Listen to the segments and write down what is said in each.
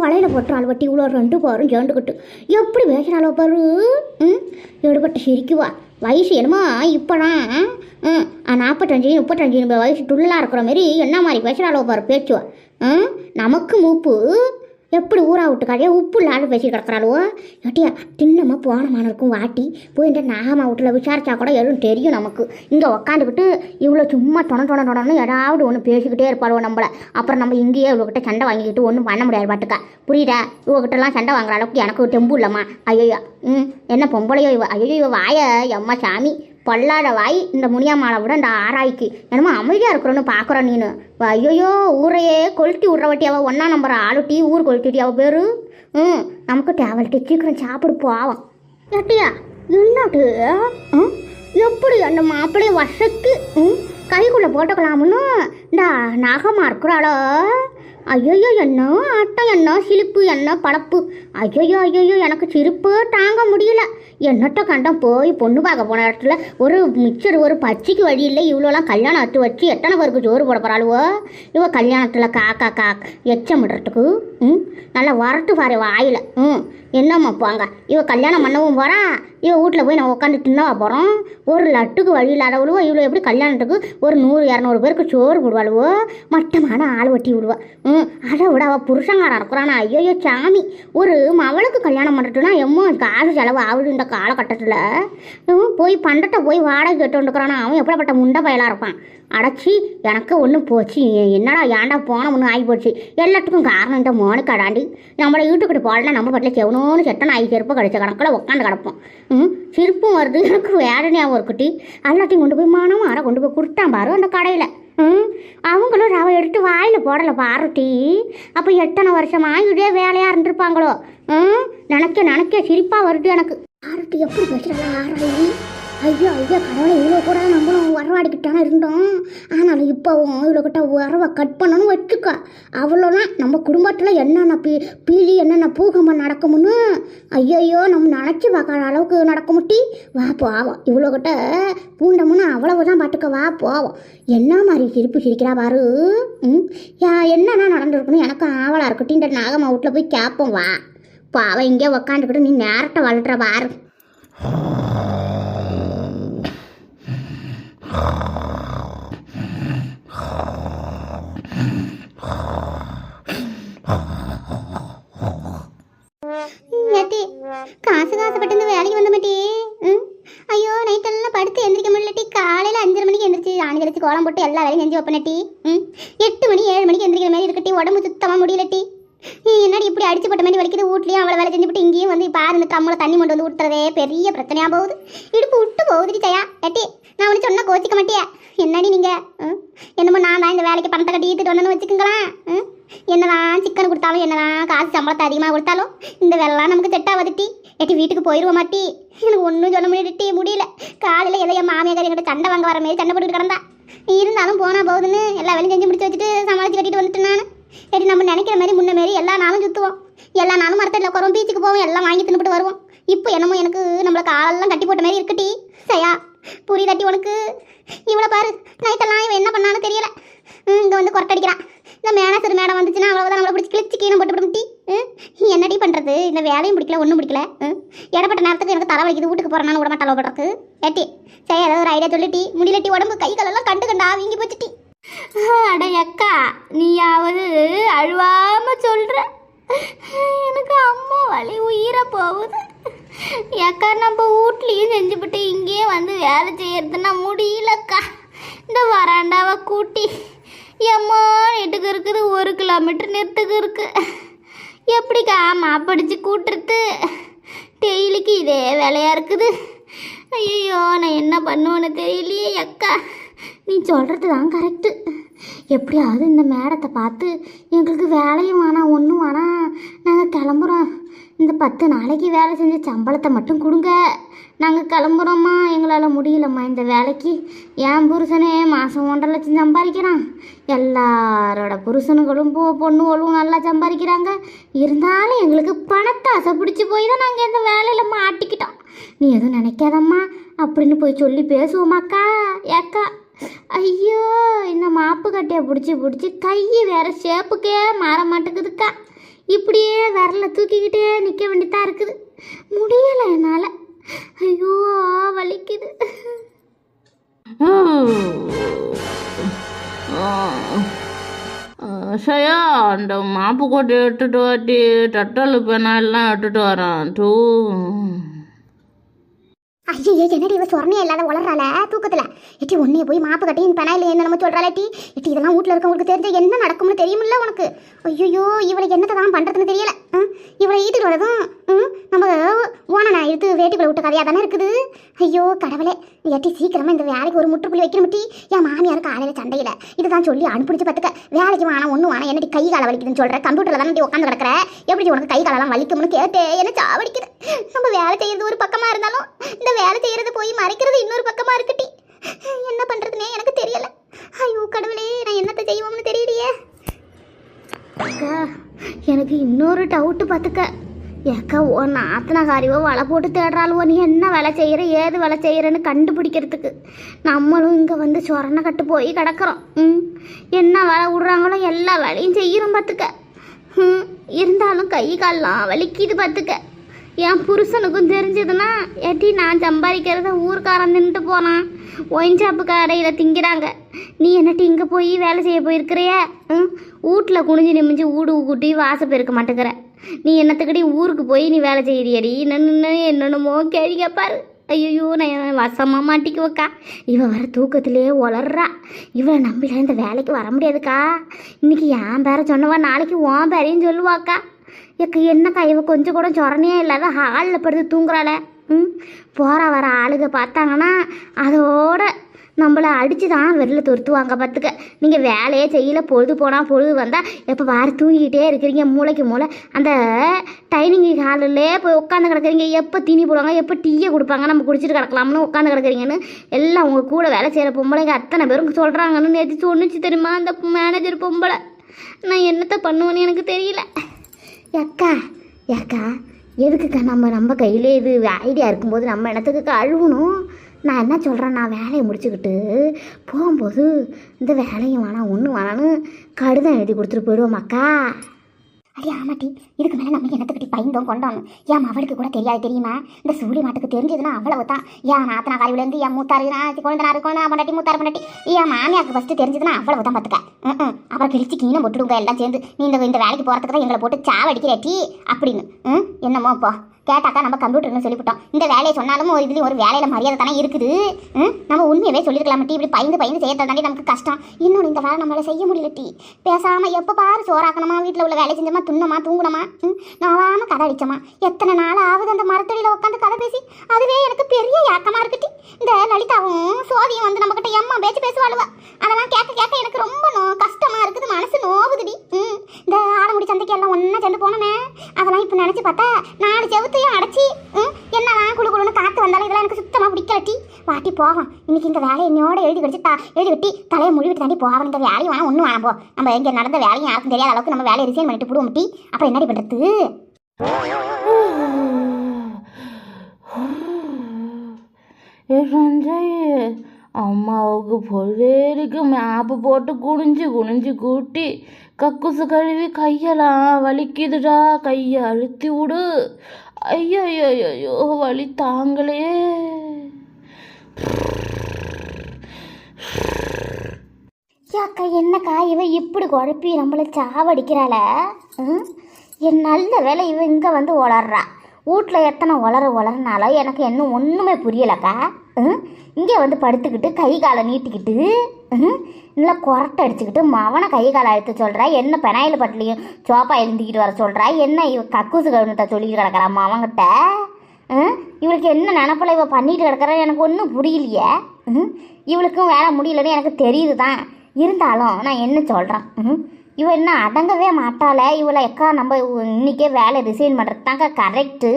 வலையில் போட்டுறாள் வட்டி இவ்வளோ ரெண்டு பாரும் சேர்ந்துக்கிட்டு எப்படி பேசுகிறாளோ பாரு. ம்? எடுபட்டு சிரிக்குவா வயசு என்னமோ இப்போதான் ம்? நாற்பத்தஞ்சு முப்பத்தஞ்சு வயசு துள்ளலாக இருக்கிற மாதிரி என்ன மாதிரி பேசுகிறாளோ பாரு பேச்சுவா ம்? நமக்கு மூப்பு. எப்படி ஊரா விட்டு உப்பு இல்லாமல் பேசி கிடக்குறாளுவோ. ஏட்டியா தின்னமாக போனமான இருக்கும் வாட்டி. போய் நாகமா வீட்டில் விசாரிச்சா கூட எதுவும் தெரியும் நமக்கு. இங்கே உக்காந்துக்கிட்டு இவ்வளோ சும்மா தொண தொண தொடன்னு ஏதாவது ஒன்று பேசிக்கிட்டே இருப்பாளுவோ நம்மள. அப்புறம் நம்ம இங்கேயே இவகிட்ட சண்டை வாங்கிக்கிட்டு ஒன்றும் பண்ண முடியாது பாட்டுக்கா. புரியுதா? இவகிட்டலாம் சண்டை வாங்குற அளவுக்கு எனக்கு தெம்பு இல்லைம்மா. ஐயோ ம் என்ன பொம்பளையோ இவ. ஐயோ இவ வாய எம்மா சாமி. பொல்லாத வாய் இந்த முனியாமாலை விட இந்த ஆராய்க்கு. என்னமோ அமைதியாக இருக்கிறோன்னு பார்க்குறோம் நீனு. ஐயோயோ ஊரையே கொளுத்தி விட்றவட்டியாவ ஒன்றா நம்புற ஆளுட்டி ஊர் கொளுத்திட்டியாவோ பேர்? ம் நமக்கு தேவல்ட்டி சீக்கிரம் சாப்பிடு போவோம். ஏட்டியா என்னட்டு எப்படி அந்த மாப்பிள்ளைய வசக்கு? ம் கைக்குள்ளே போட்டுக்கலாம்னு இந்த நாகமாக இருக்கிறாளோ? ஐயோ என்ன ஆட்டம் என்ன சிலிப்பு என்ன படப்பு. ஐயோ ஐயோ எனக்கு சிரிப்பு தாங்க முடியல. என்னட்ட கண்டம் போய் பொண்ணு பார்க்க போன இடத்துல ஒரு மிச்சர் ஒரு பச்சைக்கு வழி இல்லை. இவ்வளோலாம் கல்யாணம் அத்து வச்சு எத்தனை பேருக்கு சோறு போட போகிறாளுவோ இவ கல்யாணத்தில் காக்கா கா எச்சம் விடுறதுக்கு ம் நல்லா வரட்டு பாரு வாயில். ம் என்னம்மா போங்க. இவ கல்யாணம் பண்ணவும் போகிறா இவ வீட்டில் போய் நான் உட்காந்து தின்னவா போகிறோம் ஒரு லட்டுக்கு வழி இல்லாதவளுவோ இவ்வளோ எப்படி கல்யாணத்துக்கு ஒரு நூறு இரநூறு பேருக்கு சோறு போடுவாளுவோ? மட்டமான ஆள் ஒட்டி விடுவா. ம் அதை விட அவள் புருஷங்காரன் இருக்கிறானா? ஐயோ சாமி. ஒரு மவளுக்கு கல்யாணம் பண்ணுறதுனா எம்மோ காசு செலவு ஆகுது இந்த காலகட்டத்தில்? போய் பண்டத்தை போய் வாடகை கேட்டு அவன் எப்படிப்பட்ட முண்டை பயலாக இருப்பான்? அடைச்சி எனக்கு ஒன்று போச்சு. என்னடா ஏன்டா போன ஒன்று ஆகி போச்சு? எல்லாத்துக்கும் காரணம் இந்த மோனுக்காடாண்டி நம்மளை வீட்டுக்கிட்ட போகலாம் நம்ம பட்டில் செவனோன்னு செட்டன் ஆகி செருப்பு கிடச்ச கணக்கில் உட்காந்து கிடப்போம். ம் சிரிப்பும் வருது. எனக்கு வேதனையாகவும் இருக்குட்டி எல்லாத்தையும் கொண்டு போய் மானம் அரை கொண்டு போய் கொடுத்தான் பாரு அந்த கடையில். ம் அவங்களும் ரவை எடுத்து வாயில் போடலை பாரட்டி. அப்போ எத்தனை வருஷமா இதே வேலையாக இருந்திருப்பாங்களோ? ம் நினைக்க நினைக்க சிரிப்பாக வருது எனக்கு. பாருட்டி எப்படி பேசுகிறாங்க ஆராயி ஐயோ ஐயோ கடவுளை இவ்வளோ கூட நம்மளும் வரவாடிக்கிட்டான இருந்தோம். ஆனாலும் இப்போவும் இவ்வளோ கிட்ட வரவை கட் பண்ணணும்னு வச்சுக்கோ. அவ்வளோதான் நம்ம குடும்பத்தில் என்னென்ன பீ பீழி என்னென்ன பூகம்பம் நடக்கும்னு ஐயையோ நம்ம நினச்சி பார்க்காத அளவுக்கு நடக்க முட்டி வா போவோம். இவ்வளோ கிட்ட பூண்டமுன்னு அவ்வளவுதான் பாட்டுக்க வா போவோம். என்ன மாதிரி சிரிப்பு சிரிக்கிறா பாரு. ம்? யா என்னென்ன நடந்திருக்குன்னு எனக்கு ஆவலாக இருக்கட்டும் இந்த நாகம்மா வீட்டில் போய் கேட்போம் வா. பாவம் இங்கே உக்காந்துக்கிட்டு நீ நேரத்தை வளர்ற பாரு ஏட்டி காசு காசுப்பட்டு இந்த வேலைக்கு வந்த மாட்டி ஐயோ நைட்டெல்லாம் படுத்து எந்திரிக்க முடியலட்டி காலையில் அஞ்சரை மணிக்கு எந்திரிச்சு ஆணி கழிச்சு கோலம் போட்டு எல்லா வேலையும் செஞ்சு வைப்பனட்டி ம்? எட்டு மணி ஏழு மணிக்கு எந்திரிக்கிற மாதிரி இருக்கட்டி உடம்பு சுத்தமாக முடியலட்டி நீ என்னடி இப்படி அடிச்சு போட்ட மாதிரி வலிக்குது? வீட்லயும் அவ்வளோ வேலை செஞ்சுட்டு இங்கேயும் வந்து பாரு இந்த கம்மல தண்ணி கொண்டு வந்து ஊட்டுறதே பெரிய பிரச்சனையா போகுது. இடுப்பு விட்டு போகுதுடி தயா ஏட்டி நான் ஒன்று சொன்னா கோச்சிக்க மாட்டியா. என்னடி நீங்கள் என்னமோ நான் தான் இந்த வேலைக்கு பணத்தை கட்டி ஈத்துட்டு வந்தேன்னு வச்சுக்கோங்களேன். என்னதான் சிக்கன் கொடுத்தாலும் என்னதான் காசு சம்பளத்தை அதிகமாக கொடுத்தாலும் இந்த வேலைலாம் நமக்கு செட் ஆகாதுட்டி ஏட்டி வீட்டுக்கு போயிடுவோம் மாட்டி. எனக்கு ஒன்றும் சொல்ல முடியலட்டி முடியல. காலையில் எதையோ மாமியார் என்கிட்ட சண்டை வாங்க வர மாதிரி சண்டை போட்டுக்கிட்டு கிடந்தா. இருந்தாலும் போனா போகுதுன்னு எல்லா வேலையும் செஞ்சு முடிச்சு வச்சுட்டு சமாளித்து கட்டிட்டு வந்துட்டு நான். சரி நம்ம நினைக்கிற மாதிரி முன்ன மாரி எல்லா நாளும் சுற்றுவோம் எல்லா நாளும் மரத்தில் உட்காரோம் பீச்சுக்கு போவோம் எல்லாம் வாங்கி தின்னுட்டு வருவோம். இப்போ என்னமோ எனக்கு நம்மளை காலெல்லாம் கட்டி போட்ட மாதிரி இருக்குட்டி சயா புரி தட்டி உனக்கு. இவ்வளோ பாரு நைட்டெல்லாம் இவன் என்ன பண்ணான்னு தெரியல. இங்கே வந்து கொரட்டடிக்கிறான். இந்த மேனேஜர் மேடம் வந்துச்சுன்னா அவ்வளோதான் நம்மளை பிடிச்சி கிழிச்சு கீழே போட்டு விடுமுட்டி என்னடி பண்ணுறது இந்த வேலையும் பிடிக்கல ஒன்றும் பிடிக்கல. ம். இடப்பட்ட நேரத்துக்கு எனக்கு தலை வலிக்குது வீட்டுக்கு போகிறேன்னு விட மாட்டாளோ படுறதுக்கு ஏட்டி சரி ஏதாவது ஒரு ஐடியா சொல்லிட்டி முடியலட்டி உடம்பு கை காலெல்லாம் கண்டு கண்டா வீங்கி போச்சுட்டி அட அக்கா நீயாவது அழுவாம சொல்ற. எனக்கு அம்மா வலி உயிரை போகுது. அக்கா நம்ம வீட்லேயும் செஞ்சுவிட்டு இங்கேயே வந்து வேலை செய்யறதுன்னா முடியலக்கா. இந்த வராண்டாவை கூட்டி எம்மா எட்டுக்கு இருக்குது ஒரு கிலோமீட்டர் நெத்துக்கு இருக்கு. எப்படிக்கா மாப்படிச்சு கூட்டுறது? டெய்லிக்கு இதே வேலையாக இருக்குது. ஐயோ நான் என்ன பண்ணுவேன்னு தெரியலையே அக்கா. நீ சொல்கிறது தான் கரெக்டு எப்படியாவது இந்த மேடத்தை பார்த்து எங்களுக்கு வேலையும் வேணாம் ஒன்றும் வேணாம். நாங்கள் கிளம்புறோம். இந்த பத்து நாளைக்கு வேலை செஞ்ச சம்பளத்தை மட்டும் கொடுங்க. நாங்கள் கிளம்புறோம்மா. எங்களால் முடியலம்மா இந்த வேலைக்கு. என் புருஷனே மாதம் ஒன்றரை லட்சம் சம்பாதிக்கிறான். எல்லாரோட புருஷனுங்களும் பொ பொண்ணுகளும் நல்லா சம்பாதிக்கிறாங்க. இருந்தாலும் எங்களுக்கு பணத்தை அசை பிடிச்சி போய் தான் நாங்கள் இந்த வேலையில் மாட்டிக்கிட்டோம். நீ எதுவும் நினைக்காதம்மா. அப்படின்னு போய் சொல்லி பேசுவோமாக்கா ஏக்கா. ஐயோ இந்த மாப்பு கட்டையை பிடிச்சி பிடிச்சி கை வேற ஷேப்புக்கே மாற மாட்டேங்குதுக்கா. இப்படியே விரல தூக்கிக்கிட்டே நிற்க வேண்டியதாக இருக்குது. முடியலை என்னால். ஐயோ வலிக்குது. ஷயா அந்த மாப்பு கொட்டை எடுத்துட்டு வாட்டி தட்டல் பெனால்லாம் எடுத்துட்டு வரேன். டூ ஐயோ என்னடி இவ சொரணையே இல்லாத உளறால தூக்கத்துல. எட்டி உன்னைய போய் மாப்பு கட்டி பெனாயில் என்ன நம்ம டி எட்டி. இதெல்லாம் வீட்டில் இருக்கவங்களுக்கு தெரிஞ்ச என்ன நடக்கும்னு தெரியுமில்ல உனக்கு. ஐயோ இவளை என்னத்தை தான் பண்ணுறதுன்னு தெரியல இவளை ஈத்துட்டு வரதும் நம்ம ஓனனை எடுத்து வேட்டிக்குள்ள விட்ட கதையாக தானே இருக்குது? ஐயோ கடவுளே எட்டி சீக்கிரமாக இந்த வேலைக்கு ஒரு முற்றுப்புள்ளி வைக்கணும் முட்டி. என் மாமியார் காலையில் சண்டையில். இதுதான் சொல்லி அனுப்பிடிச்சு பார்த்துக்க வேலைக்கு வேணாம் ஒன்று வேணாம் என்னடி கை கால வலிக்குதுன்னு சொல்கிற கம்ப்யூட்டரில் தானே உட்காந்து கிடக்கிற? எப்படி உனக்கு கை காலெல்லாம் வலிக்கும்னு கேட்டு என்ன சாவடிக்குது? நம்ம வேலை செய்கிறது ஒரு பக்கமாக இருந்தாலும் இந்த வேலை செய்கிறது போய் மறைக்கிறது இன்னொரு பக்கமாக இருக்குட்டி என்ன பண்ணுறதுனே எனக்கு தெரியல. ஐயோ கடவுளே நான் என்னத்தை செய்வோம்னு தெரியலையே. அக்கா எனக்கு இன்னொரு டவுட்டு பார்த்துக்க ஏக்கா ஓ நாத்தனகாரிவோ வலை போட்டு தேடுறாளுவோ? நீ என்ன வேலை செய்கிற ஏது வேலை செய்கிறன்னு கண்டுபிடிக்கிறதுக்கு நம்மளும் இங்கே வந்து சொரணை கட்டு போய் கிடக்குறோம். ம்? என்ன வேலை விடுறாங்களோ எல்லா வேலையும் செய்கிறோம் பார்த்துக்க ம்? இருந்தாலும் கை கால்லாம் வலிக்குது பார்த்துக்க என் புருஷனுக்கும் தெரிஞ்சதுன்னா ஏட்டி நான் சம்பாதிக்கிறத ஊருக்காரன் நின்றுட்டு போனான். ஒயின் ஷாப்பு கடையில் திங்கிறாங்க. நீ என்னட்டி இங்கே போய் வேலை செய்ய போயிருக்கிறிய? ம்? வீட்டில் குனிஞ்சு நிமிஞ்சு ஊடு கூட்டி வாச மாட்டேங்கிற. நீ என்னத்துக்கடி ஊருக்கு போய் நீ வேலை செய்கிறியடி நின்று என்னென்னமோ கேள்வி கேட்பாரு ஐயோ நான் வசமாக மாட்டிக்குவக்கா. இவன் வர தூக்கத்திலே உளர்றா. இவளை நம்பில இந்த வேலைக்கு வர முடியாதுக்கா. இன்றைக்கி என் பேரை சொன்னவா நாளைக்கு உன் பேரையும் சொல்லுவாக்கா. எக்க என்னக்கா இவ கொஞ்சம் கூட சொரணையே இல்லாத ஹாலில் படுத்து தூங்குறாள? ம்? போகிற வர ஆளுக பார்த்தாங்கன்னா அதோட நம்மளை அடித்து தான் வெளில துருத்துவாங்க பார்த்துக்க நீங்கள் வேலையே செய்யல பொழுது போனால் பொழுது வந்தால் எப்போ வாரி தூங்கிக்கிட்டே இருக்கிறீங்க மூளைக்கு மூளை. அந்த டைனிங் ஹாலிலே போய் உட்காந்து கிடக்குறீங்க எப்போ தீனி போடுவாங்க எப்போ டீயை கொடுப்பாங்க நம்ம குடிச்சிட்டு கிடக்கலாம்னு உட்காந்து கிடக்குறீங்கன்னு எல்லாம் உங்கள் கூட வேலை செய்கிற பொம்பளைங்க அத்தனை பேரும் சொல்கிறாங்கன்னு நேற்று சொன்னுச்சு தெரியுமா அந்த மேனேஜர் பொம்பளை? நான் என்னத்தை பண்ணுவேன்னு எனக்கு தெரியல. ஏக்கா ஏக்கா எதுக்குக்கா நம்ம நம்ம கையிலே இது ஐடியா இருக்கும்போது நம்ம இடத்துக்கு அழுவணும் நான் என்ன சொல்கிறேன் நான் வேலையை முடிச்சுக்கிட்டு போகும்போது இந்த வேலையும் வேணாம் ஒன்றும் வேணான்னு கடிதம் எழுதி கொடுத்துட்டு போயிடுவோம் அக்கா. அடி ஆமாட்டி இதுக்கு மேலே நம்ம என்னத்துக்கிட்டி பயந்தோம் கொண்டோம் ஏன் அவளுக்கு கூட தெரியாது தெரியுமா? இந்த சூழி மாட்டுக்கு தெரிஞ்சதுன்னா அவ்வளவு தான் ஏன் நாத்தனா காலையிலேருந்து என் மூத்தாரு நான் குழந்தை இருக்கணும் பொண்டாட்டி மூத்தாரு பொண்டாட்டி. என் மாமியாக்கு ஃபஸ்ட்டு தெரிஞ்சதுன்னா அவ்வளவு தான் பார்த்துக்க ம், ம். அப்புறம் கிழிச்சு கீழே போட்டுடுங்க எல்லாம் சேர்ந்து. நீ இந்த இந்த வேலைக்கு போகிறதுக்கு தான் எங்களை போட்டு சாவடிக்கிறேட்டி அப்படின்னு. ம்? என்னமோ இப்போ கேட்டாக்கா நம்ம கம்ப்யூட்டர்னு சொல்லிவிட்டோம். இந்த வேலையை சொன்னாலும் ஒரு இதுலேயும் ஒரு வேலையில மரியாதை தானே இருக்குது. நம்ம உண்மையவே சொல்லியிருக்கலாம் டி இப்படி பயந்து பயந்து செய்யறது தாண்டி நமக்கு கஷ்டம். இன்னொன்று இந்த வேலை நம்மளால செய்ய முடியல டி. பேசாம எப்போ பாரு சோறாக்கணுமா வீட்டில் உள்ள வேலை செஞ்சோமா துண்ணமா தூங்கணுமா ம்? நாவாம கதை அடிச்சோமா. எத்தனை நாள் ஆகுது அந்த மரத்தடியில் உட்காந்து கதை பேசி அதுவே எனக்கு பெரிய ஏக்கமாக இருக்கு டி. இந்த லலிதாவும் சோதியும் வந்து நம்மக்கிட்ட எம்மா பேச்சு பேசுவாளுவா. அதெல்லாம் கேட்க கேட்க எனக்கு ரொம்ப நோ கஷ்டமா இருக்குது மனசு நோவுதுடி ம் இந்த ஆலமுடி சந்தைக்கு எல்லாம் ஒன்றா சேர்ந்து போனோமே அதெல்லாம் பார்த்தா நாலு செவுத்தையும் அடைச்சி ம் என்னதான் குழு குழுன்னு காற்று வந்தாலும் இதெல்லாம் எனக்கு சுத்தமாக பிடிக்கலட்டி வாட்டி போவோம். இன்னைக்கு இந்த வேலையை என்னோட எழுதி கடிச்சு தா எழுதி வெட்டி தலையை முடிவிட்டு தாண்டி போவோம் இந்த வேலையும் வேணாம் ஒன்றும் வேணாம் போ. நம்ம இங்கே நடந்த வேலையும் யாருக்கும் தெரியாத அளவுக்கு நம்ம வேலையை ரிசைன் பண்ணிட்டு போடுவோம் டி. அப்புறம் என்னடி பண்ணுறது ஏ சஞ்சய். அம்மாவுக்கு பொழுதேருக்கு மேப்பு போட்டு குனிஞ்சு குனிஞ்சு கூட்டி கக்குசு கழுவி கையெல்லாம் வலிக்குதுடா கையை அழுத்தி விடு. ஐயோ ஐயோ வலி தாங்களே ஏக்கா என்னக்கா இவன் இப்படி குழப்பி நம்மளை சாவடிக்கிறாள? என் நல்ல வேலை இவன் இங்கே வந்து உளறா வீட்டில் எத்தனை வளர உளறனாலும் எனக்கு இன்னும் ஒன்றுமே புரியலக்கா. ம்? இங்கே வந்து படுத்துக்கிட்டு கை காலை நீட்டிக்கிட்டு ம்? நல்லா கொரட்டை அடிச்சுக்கிட்டு மவனை கை காலை அழுத்த சொல்கிறா என்ன பெனாயில் பட்டிலையும் சோப்பா எழுந்திக்கிட்டு வர சொல்கிறா என்ன இவ கக்கூசு கவனத்தை சொல்லிட்டு கிடக்கிறா மவன்கிட்ட? ம்? இவளுக்கு என்ன நினப்பில் இவள் பண்ணிட்டு கிடக்கிறா? எனக்கு ஒன்றும் புரியலையே. ம்? இவளுக்கும் வேலை முடியலன்னு எனக்கு தெரியுது தான் இருந்தாலும் நான் என்ன சொல்கிறேன் இவள் இவ என்ன அடங்கவே மாட்டாளே? இவளை எக்கா நம்ம இன்னைக்கே வேலை ரிசைன் பண்ணுறது தாங்க கரெக்டு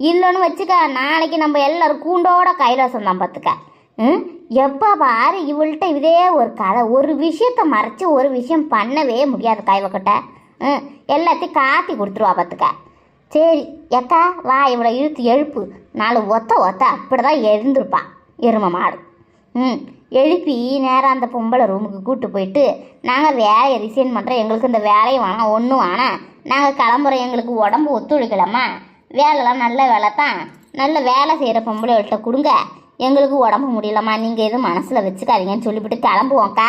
இல்லைன்னு வச்சுக்க நாளைக்கு நம்ம எல்லோரும் கூண்டோட கைலாசம் தான் பார்த்துக்க. ம்? எப்போ பாரு இவள்கிட்ட இதே ஒரு கதை. ஒரு விஷயத்த மறைச்சி ஒரு விஷயம் பண்ணவே முடியாது கைவக்கிட்ட ம்? எல்லாத்தையும் காட்டி கொடுத்துருவா பார்த்துக்க. சரி எக்கா வா இவளை இழுத்து எழுப்பு. நாலு ஒத்த ஒத்த அப்படி தான் எழுந்திருப்பா. எரும மாடு. ம்? எழுப்பி நேராக அந்த பொம்பளை ரூமுக்கு கூப்பிட்டு போயிட்டு நாங்கள் வேலையை ரிசைன் பண்ணுறோம் எங்களுக்கு இந்த வேலையை வேணாம் ஒன்றும் வேணாம் நாங்கள் கிளம்புறோம். எங்களுக்கு உடம்பு ஒத்துழைக்கலாமா வேலைலாம் நல்ல வேலை தான். நல்ல வேலை செய்கிற பொம்பளைகள்கிட்ட கொடுங்க. எங்களுக்கு உடம்பு முடியலம்மா. நீங்கள் எதுவும் மனசில் வச்சுக்காதீங்கன்னு சொல்லிவிட்டு கிளம்புவோம்க்கா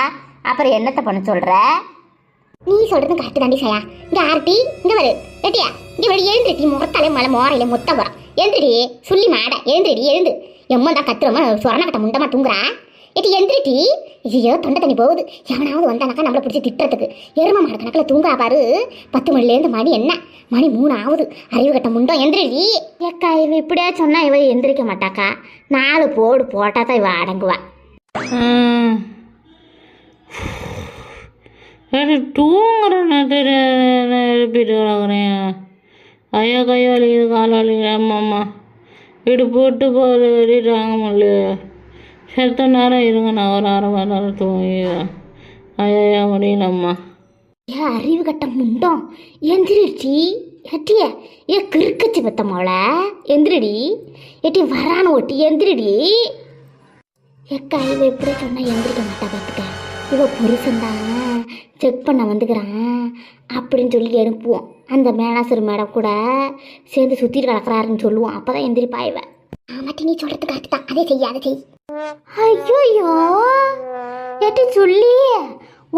அப்புறம் என்னத்தை பண்ண சொல்கிற நீ சொல்கிறது கரெக்ட் தாண்டி சையா. இங்கே ஆர்த்தி இங்கே வரு. ரெட்டியா இங்கே வரு. எழுந்துட்டி முகத்தாலே மலை மோரையில் மொத்த வரும் எழுந்துடி சொல்லி மாட. எழுந்துடி எழுந்து. எம்மா தான் கத்துறமா? சொரண கட்ட முண்டமா தூங்குறா? ஏட்டி எழுந்துடி ஐயோ தொண்டை தண்ணி போகுது. எவனாவது வந்தானாக்கா நம்மளை பிடிச்சி திட்டுறதுக்கு. எரும மாடு கணக்கில் தூங்குறா பாரு. பத்து மணிலேருந்து மணி என்ன? மணி மூணு ஆகுது அறிவு கட்ட முண்டம் எந்திரடி. ஏக்கா இவ இப்படியா சொன்னால் இவ எந்திரிக்க மாட்டாக்கா? நாலு போடு போட்டால் தான் இவ அடங்குவா. தூங்குறேன் ஐயா கை வலிக்குது கால் வலிக்குது அம்மா இடு போட்டு வெளியே தாங்க முடியல செத்த நேரம் இருங்க நான் ஒரு அரை மணி நேரம் தூங்கிடுவேன் ஐயா முடியலம்மா. ஏன் அறிவு கட்ட முண்டோம் எந்திரிடுச்சி எட்டிய. ஏ கிறுக்கச்சி பத்த மோள. எந்திரிடி. எட்டி வரான ஒட்டி எந்திரிடி. ஏக்கா இவ எப்படி சொன்னால் எந்திரிக்க மாட்டா பார்த்துக்க இவ புருஷன்தான் செக் பண்ண வந்துக்கிறான். அப்படின்னு சொல்லி எழுப்புவோம். அந்த மேனாசர் மேடம் கூட சேர்ந்து சுற்றிட்டு கலக்கிறாருன்னு சொல்லுவோம். அப்போ தான் எந்திரிப்பா ஆமாட்டி நீ சொல்றது கரெக்ட் தான். அதே செய்ய அதை செய். ஐயோ எட்டி சொல்லி.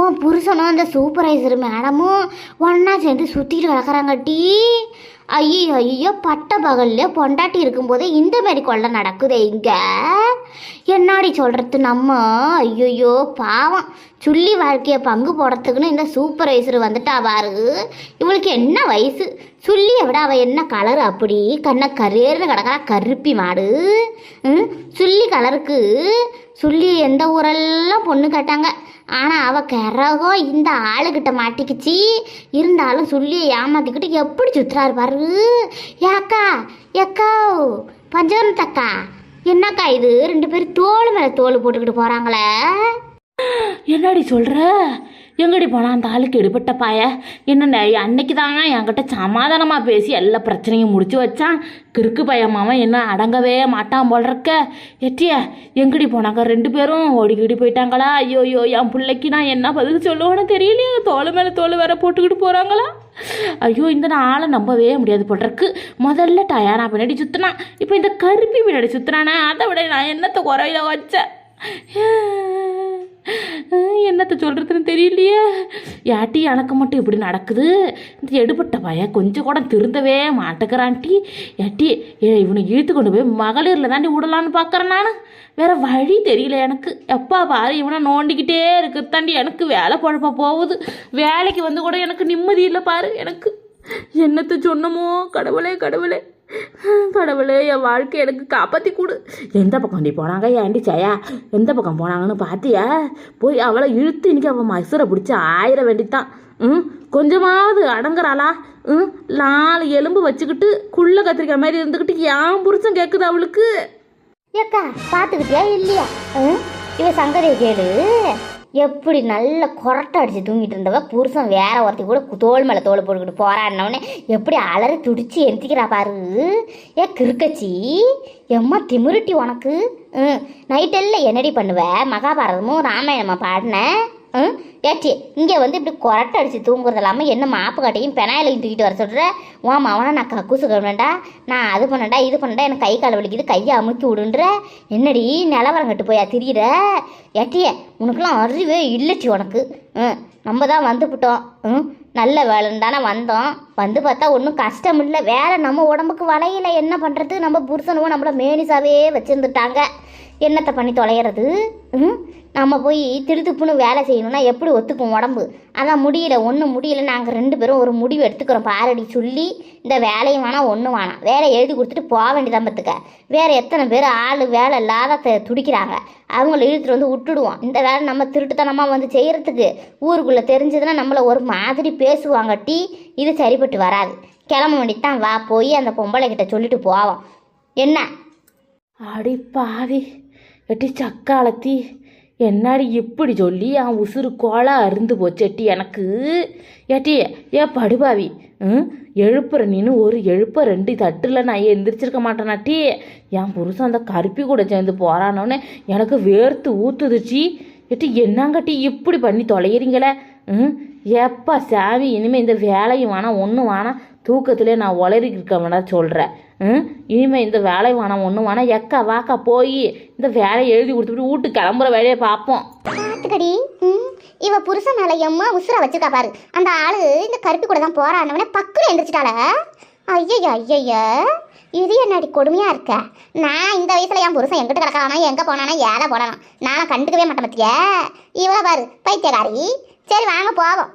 உன் புருஷனும் அந்த சூப்பர்வைசர் மேடமும் ஒன்றா சேர்ந்து சுற்றிட்டு டீ. ஐயோ ஐயோ பட்ட பகல்ல பொண்டாட்டி இருக்கும்போதே இந்த மாதிரி கொள்ளை நடக்குதே இங்கே. என்னாடி சொல்கிறது நம்ம? ஐயோ பாவம். சுள்ளி வாழ்க்கையை பங்கு போடுறதுக்குன்னு இந்த சூப்பர்வைசர் வந்துட்டா பாரு. இவளுக்கு என்ன வயசு? சுள்ளியை விட அவள் என்ன கலர் அப்படி? கண்ணை கரேர்னு கிடக்கிறா கருப்பி மாடு. ம்? சுள்ளி கலருக்கு சுள்ளி எந்த ஊரெல்லாம் பொண்ணு கேட்டாங்க. ஆனால் அவள் கரகம் இந்த ஆளுகிட்ட மாட்டிக்கிச்சு. இருந்தாலும் சொல்லியை ஏமாத்திக்கிட்டு எப்படி சுற்றுறாரு பாரு. ஏக்கா ஏக்கா பஞ்சவரத்தக்கா என்னக்கா இது? ரெண்டு பேரும் தோல் மேலே தோல் போட்டுக்கிட்டு போகிறாங்களே என்னடி சொல்கிற எங்கடி போனான் அந்த ஆளுக்கு எடுபட்ட பாய? என்ன அன்னைக்கு தாங்க என்கிட்ட சமாதானமாக பேசி எல்லா பிரச்சனையும் முடிச்சு வச்சான் கிறுக்கு பையமாவன் என்ன அடங்கவே மாட்டான் போல் இருக்க. எட்டிய எங்கடி போனாங்க? ரெண்டு பேரும் ஓடிக்கிடி போயிட்டாங்களா? ஐயோ ஐயோ என் பிள்ளைக்கு நான் என்ன பதில் சொல்லுவேன்னு தெரியலையே. தோல் மேலே தோல் வேற போட்டுக்கிட்டு போகிறாங்களா ஐயோ இந்த நாளை நம்பவே முடியாது போட்டிருக்கு முதல்ல டயானா பின்னாடி சுற்றினான் இப்போ இந்த கருப்பி பின்னாடி சுற்றுறானே அதை விட நான் என்னத்தை குறையில வச்சேன்? என்னத்தை சொல்கிறதுன்னு தெரியலையே. யாட்டி எனக்கு மட்டும் இப்படி நடக்குது. இந்த எடுபட்ட பையன் கொஞ்சம் கூட திருந்தவே மாட்டேக்கிறான்ட்டி யாட்டி ஏ இவனை இழுத்து கொண்டு போய் மகளிரில் தாண்டி விடலான்னு பார்க்குறேன் நான். வேற வழி தெரியல எனக்கு. எப்பா பாரு இவனை நோண்டிக்கிட்டே இருக்கிறது தாண்டி எனக்கு வேலை குழப்ப போகுது. வேலைக்கு வந்து கூட எனக்கு நிம்மதி இல்லை பாரு எனக்கு. என்னத்தை சொன்னமோ? கடவுளே கடவுளே. கடவுளே என் வாழ்க்கை எனக்கு காப்பாற்றி கொடு. எந்த பக்கம் நீ போனாங்க ஏன்டி ஜெயா? எந்த பக்கம் போனாங்கன்னு பார்த்தியா போய் அவளை இழுத்து இன்னைக்கு அவள் மசுரை பிடிச்சி ஆயிர வேண்டித்தான். ம் கொஞ்சமாவது அடங்குறாளா? ம் நாலு எலும்பு வச்சுக்கிட்டு குள்ள கத்திரிக்காய் மாதிரி இருந்துக்கிட்டு ஏன் புருஷன் கேட்குது அவளுக்கு. ஏக்கா பார்த்துக்கிட்டியா இல்லையா? ம் இவ சங்கதியை கேளு. எப்படி நல்ல கொரட்டை அடிச்சு தூங்கிட்டு இருந்தவ புருஷன் வேற ஒருத்தி கூட தோல் மேலே தோல் போட்டுக்கிட்டு போறான்னொடனே எப்படி அலறி துடிச்சு எந்திக்கிறா பாரு. ஏ கிருக்கச்சி எம்மா திமிருட்டி உனக்கு? ம். நைட்டெல்லாம் என்னடி பண்ணுவ? மகாபாரதமும் ராமாயணமா பாடினேன் ம்? ஏச்சி இங்கே வந்து இப்படி கொரட்டை அடித்து தூங்குறது இல்லாமல் என்ன மாப்பு கட்டையும் பெனாயிலையும் தூக்கிட்டு வர சொல்கிற உன் மாவனா நான் கக்கூசு கழுவேண்டா நான் அது பண்ணேன்டா இது பண்ணடா எனக்கு கை கால் வலிக்குது கையை அமுக்கி விடுன்ற? என்னடி நிலவரம் கட்டு போயா திரியிற? ஏட்டிய உனக்குலாம் அறிவே இல்லைச்சி உனக்கு. ம் நம்ம தான் வந்துவிட்டோம் ம் நல்ல வேலைன்னு தானே வந்தோம். வந்து பார்த்தா ஒன்றும் கஷ்டம் இல்லை வேலை நம்ம உடம்புக்கு வளையல என்ன பண்ணுறது நம்ம புருஷனும் நம்மளை மேனிசாவே வச்சுருந்துட்டாங்க. என்னத்தை பண்ணி தொலைகிறது? ம்? நம்ம போய் திருத்துப்புன்னு வேலை செய்யணும்னா எப்படி ஒத்துக்கும் உடம்பு? அதான் முடியல ஒன்றும் முடியல. நாங்கள் ரெண்டு பேரும் ஒரு முடிவு எடுத்துக்கிறோம் பாரடி. சொல்லி இந்த வேலையும் வேணாம் ஒன்றும் வேணாம். வேலை எழுதி கொடுத்துட்டு போக வேண்டியதான் பார்த்துக்க. வேறு எத்தனை பேர் ஆள் வேலை இல்லாத த- துடிக்கிறாங்க. அவங்கள இழுத்துட்டு வந்து விட்டுடுவோம். இந்த வேலை நம்ம திருட்டுத்தனமாக வந்து செய்கிறதுக்கு ஊருக்குள்ளே தெரிஞ்சதுன்னா நம்மளை ஒரு மாதிரி பேசுவாங்க டீ இது சரிப்பட்டு வராது. கிளம்ப வேண்டித்தான் வா போய் அந்த பொம்பளை கிட்ட சொல்லிட்டு போவோம். என்ன? அடி பாவி. எட்டி சக்காலத்தி என்னாடி இப்படி சொல்லி என் உசுறு கோலாக அருந்து போச்செட்டி எனக்கு? ஏட்டி ஏ படுபாவி ம்? எழுப்புற நீனு ஒரு எழுப்ப ரெண்டு தட்டில் நான் எந்திரிச்சிருக்க மாட்டேனாட்டி என் புருஷன் அந்த கருப்பி கூட சேர்ந்து போறானோன்னு எனக்கு வேர்த்து ஊத்துதுச்சி எட்டி என்னங்கட்டி இப்படி பண்ணி தொலைகிறீங்களே ம்? எப்பா சாமி இனிமேல் இந்த வேலையும் வேணாம் ஒன்றும் வேணாம். தூக்கத்திலே நான் உளறி சொல்கிறேன் இனிமேல் இந்த வேலை வேணாம் ஒன்று வேணாம். எக்கா வாக்கா போய். இந்த வேலையை எழுதி கொடுத்துட்டு வீட்டுக்கு கிளம்புற வேலையை பார்ப்போம். பார்த்துக்கடி. ம்? இவ புருஷன் மேல எம்மா உசுர வச்சிருக்கா பாரு. அந்த ஆளு இந்த கருப்பி கூட தான் போறானவனே பக்குல எந்திரிச்சிட்டால ஐயோ ஐயோ இது என்னடி கொடுமையா இருக்க? நான் இந்த வயசுல என் புருஷன் எங்கிட்ட கிடக்கானா எங்க போனானா ஏழை போனானா நானும் கண்டுக்கவே மாட்டேன் பத்தியா? இவள பாரு பைத்தியக்காரி. சரி வாங்க போவோம்.